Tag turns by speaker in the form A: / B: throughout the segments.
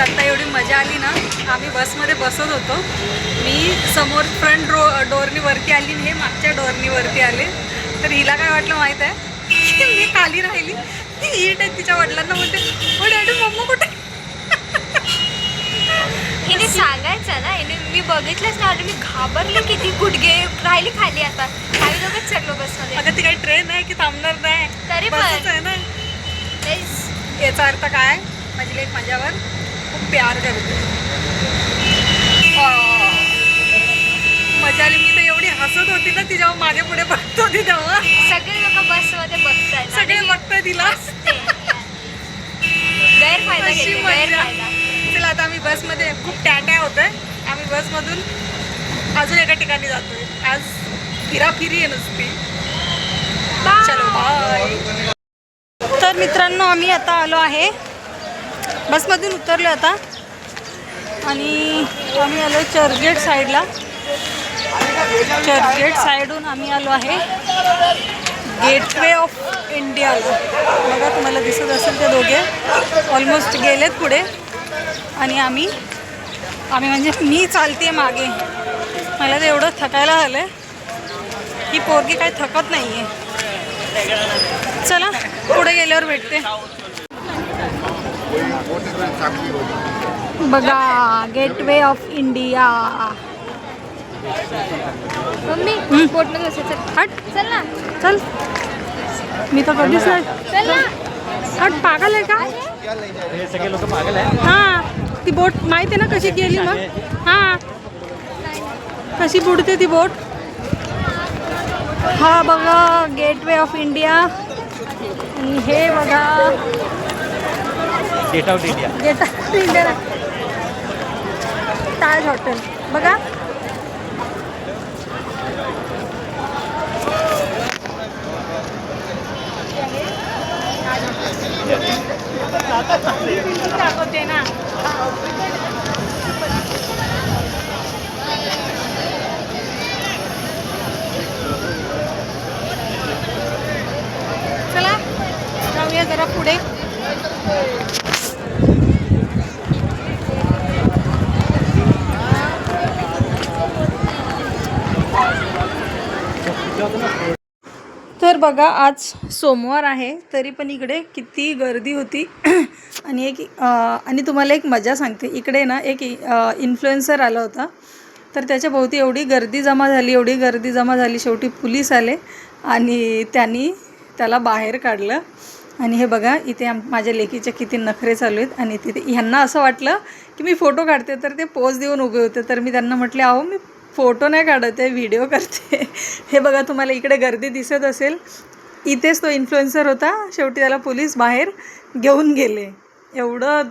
A: आत्ता एवढी मजा आली ना आम्ही बसमध्ये बसत होतो. मी समोर फ्रंट रो डोअरनी वरती आली आणि हे मागच्या डोअरनी वरती आले. तर हिला काय वाटलं माहीत आहे? की मी खाली राहिली. ती ईट आहे तिच्या वडिलांना म्हणते ओ डॅडी मम्मा कुठे?
B: हिने सांगायचं ना हिने मी बघितलंच आणि मी घाबरले किती. गुडगे राहिली खाली आता. आम्ही दोघंच चढलो बसमध्ये.
A: अगं ती काही ट्रेन आहे की थांबणार नाही.
B: तरी पण.
A: आहे ना. याचा अर्थ काय? माझी लेक माझ्यावर प्यार करते. मजा आली मी तर एवढी हसत होती ना ती जेव्हा मागे पुढे बघत होती तेव्हा.
B: सगळे लोक बसमध्ये बघतायत
A: सगळे
B: आणि
A: बघताय तिला.
B: गैरफायदा
A: अशी मजा. चला आता आम्ही बसमध्ये खूप टॅट्या होतोय. आम्ही बसमधून अजून एका ठिकाणी जातोय. आज फिराफिरी आहे नुसती. चलो बाय तर मित्रांनो आम्ही आता आलो आहे बसमधून उतरलो आता. आणि आम्ही आलो चर्चगेट साईडला. चर्चगेट साईडहून आम्ही आलो आहे. गेटवे ऑफ इंडियाला बघा तुम्हाला दिसत असेल ते दोघे. ऑलमोस्ट गेलेत पुढे. आणि आम्ही आम्ही म्हणजे मी चालते मागे. मला तर एवढं थकायला आलं ही पोरगी काही थकत नाही आहे चला पुढे गेल्यावर भेटते. बघा गेटवे ऑफ इंडिया
B: मम्मी. बोटमध्ये बसायचं.
A: हट.
B: चल ना.
A: चल. मी तर कधीच नाही.
B: चल ना.
A: हट पागल आहे का?
C: हे सगळे लोक मागेल आहे
A: हां ती बोट माहिती आहे ना कशी गेली मग? हां. कशी बुडते ती बोट? हा बघा गेटवे ऑफ इंडिया आणि हे बघा.
C: Get out India
A: get out India Taj hotel बघा. दाखवते ना चला जाऊया जरा पुढे. बघा आज सोमवार आहे तरी पण इकडे किती गर्दी होती. आणि एक आणि तुम्हाला एक मजा सांगते. इकडे ना एक इन्फ्लुएन्सर आला होता. तर त्याच्या भोवती एवढी गर्दी जमा झाली एवढी गर्दी जमा झाली. शेवटी पुलीस आले आणि त्यांनी त्याला बाहेर काढलं. आणि हे बघा इथे आम माझ्या लेकीच्या किती नखरे चालू आहेत. आणि तिथे ह्यांना असं वाटलं की मी फोटो काढते तर ते पोज देऊन उभे होते. तर मी त्यांना म्हटले अहो मी फोटो नाही काढत आहे व्हिडिओ करते. हे बघा तुम्हाला इकडे गर्दी दिसत असेल. इथेच तो इन्फ्लुएन्सर होता. शेवटी त्याला पोलीस बाहेर घेऊन गेले. एवढं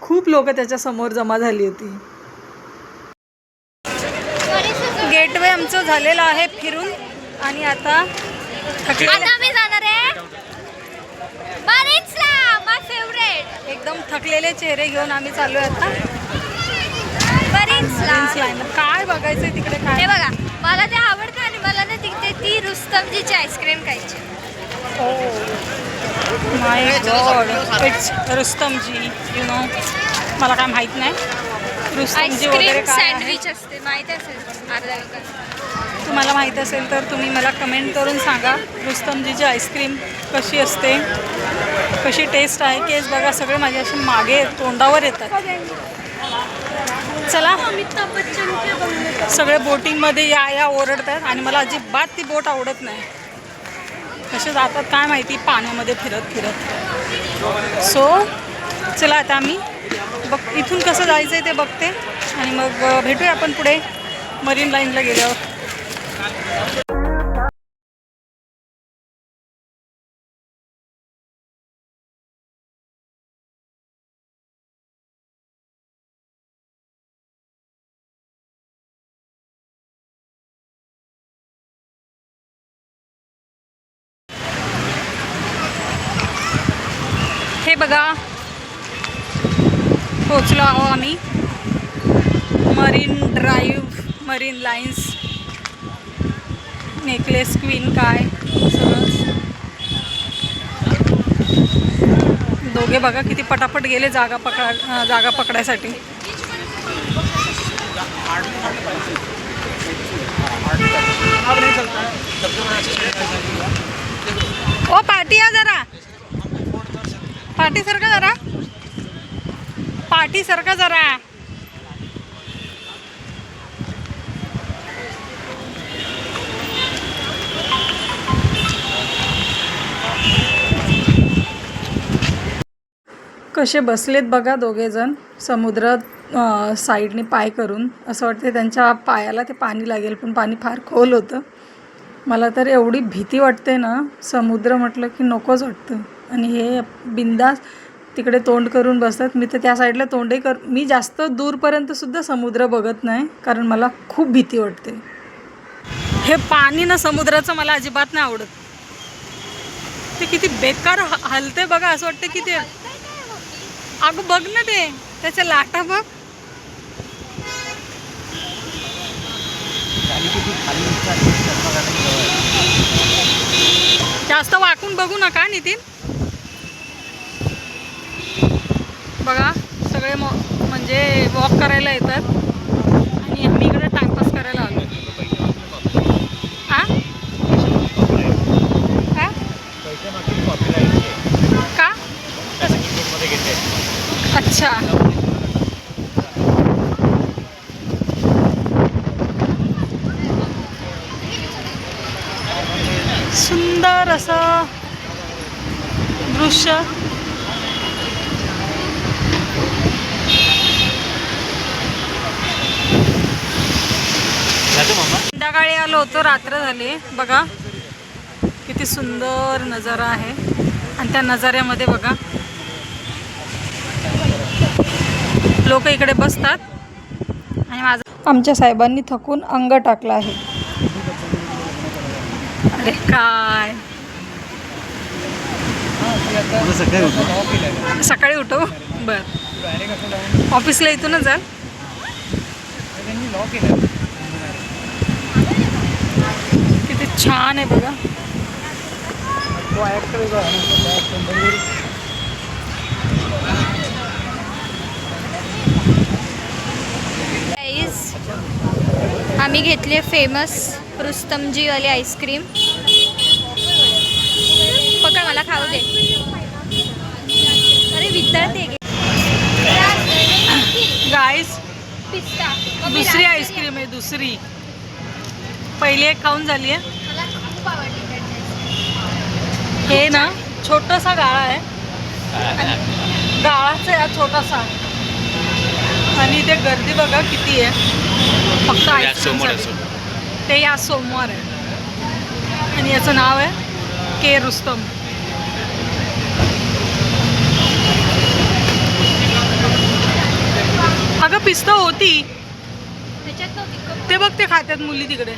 A: खूप लोक त्याच्यासमोर जमा झाली होती. गेटवे आमचं झालेलं आहे फिरून. आणि आता
B: आम्ही जाणार आहे.
A: एकदम थकलेले चेहरे घेऊन आम्ही चालू आहे आता. Line. काय बघायचंय तिकडे
B: हे
A: काय
B: बघा मला ते आवडतं आणि मला ना तिथे ती रुस्तमजीची आईस्क्रीम खायची.
A: My god it's Rustomji you know मला काय माहीत नाही. रुस्तमजी वगैरे
B: आईस्क्रीम
A: काय आहे?
B: सँडविच असते माहिती असेल अर्धा लोकांना
A: तुम्हाला माहीत असेल तर तुम्ही मला कमेंट करून सांगा रुस्तमजीची आईस्क्रीम कशी असते? कशी टेस्ट आहे? केस बघा सगळे माझे असे मागे तोंडावर येतात. चला. सगळे बोटिंगमध्ये या या ओरडतात आणि मला अजिबात ती बोट आवडत नाही. कसे जातात काय माहिती पाण्यामध्ये फिरत फिरत. सो चला आता आम्ही. बघ इथून कसं जायचं आहे ते बघते. आणि मग भेटूया आपण पुढे. मरीन लाईनला गेल्यावर. हे बघा. पोचलो आहो आम्ही. Marine Drive Marine Lines Necklace Queen काय? सगळं दोघे बघा किती पटापट गेले जागा पकडा जागा पकडायसाठी. ओ पाठी या जरा. पाठीसारखं जरा. पाठीसारखं जरा. कसे बसलेत बघा दोघेजण. समुद्रात साईडने पाय करून. असं वाटते त्यांच्या पायाला ते पाणी लागेल पण पाणी फार खोल होतं. मला तर एवढी भीती वाटते ना. समुद्र म्हटलं की नकोच वाटतं. आणि हे बिंदास तिकडे तोंड करून बसतात. मी तर त्या साईडला तोंडही कर मी जास्त दूरपर्यंतसुद्धा समुद्र बघत नाही कारण मला खूप भीती वाटते. हे पाणी ना समुद्राचं मला अजिबात नाही आवडत. ते किती बेकार ह- हलते बघा असं वाटतं की ते अगं बघ ना ते त्याच्या लाटा बघ. जास्त वाकून बघू नका नितीन. बघा सगळे मॉ म्हणजे वॉक करायला येतात. आणि आम्ही इकडे टाइमपास करायला आलो. का? अच्छा. सुंदर असं दृश्य. संध्याकाळी आलो होतो रात्र झाली. बघा किती सुंदर नजारा आहे. आणि त्या नजाऱ्यामध्ये बघा लोक इकडे बसतात. आणि माझं आमच्या साहेबांनी थकून अंग टाकलं आहे. अरे काय?
C: सकाळी होतो
A: सकाळी उठव बर. ऑफिसला इथूनच जाल किती छान आहे बघा.
B: आम्ही घेतली फेमस रुस्तमजीवाली आईस्क्रीम पकड मला खाऊ दे. अरे वितळते
A: गाईस दुसरी आईस्क्रीम आहे दुसरी. पहिली एक खाऊन झाली आहे
B: मला खूप आवडली
A: हे ना छोटासा गाळा आहे. गाळाच आहे हा छोटासा. आणि इथे गर्दी बघा किती आहे. फक्त. ते या सोमवार आहे. आणि याचं नाव आहे के रुस्तम. अगं पिस्ता होती? ते बघ ते खात्यात मुली तिकडे.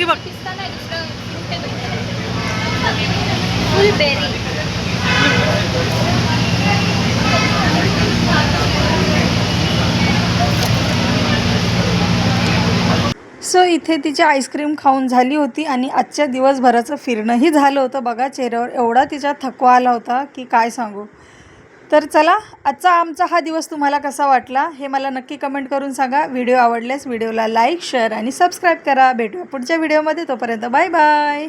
A: ती बघ. सो इथे तिची आईस्क्रीम खाऊन झाली होती आणि आजच्या दिवसभराचं फिरणंही झालं होतं. बघा चेहऱ्यावर एवढा तिचा थकवा आला होता की काय सांगू. तर चला आजचा आमचा हा दिवस तुम्हाला कसा वाटला हे मला नक्की कमेंट करून सांगा. व्हिडिओ आवडल्यास व्हिडिओला लाईक शेअर आणि सबस्क्राईब करा. भेटूया पुढच्या व्हिडिओमध्ये तोपर्यंत बाय बाय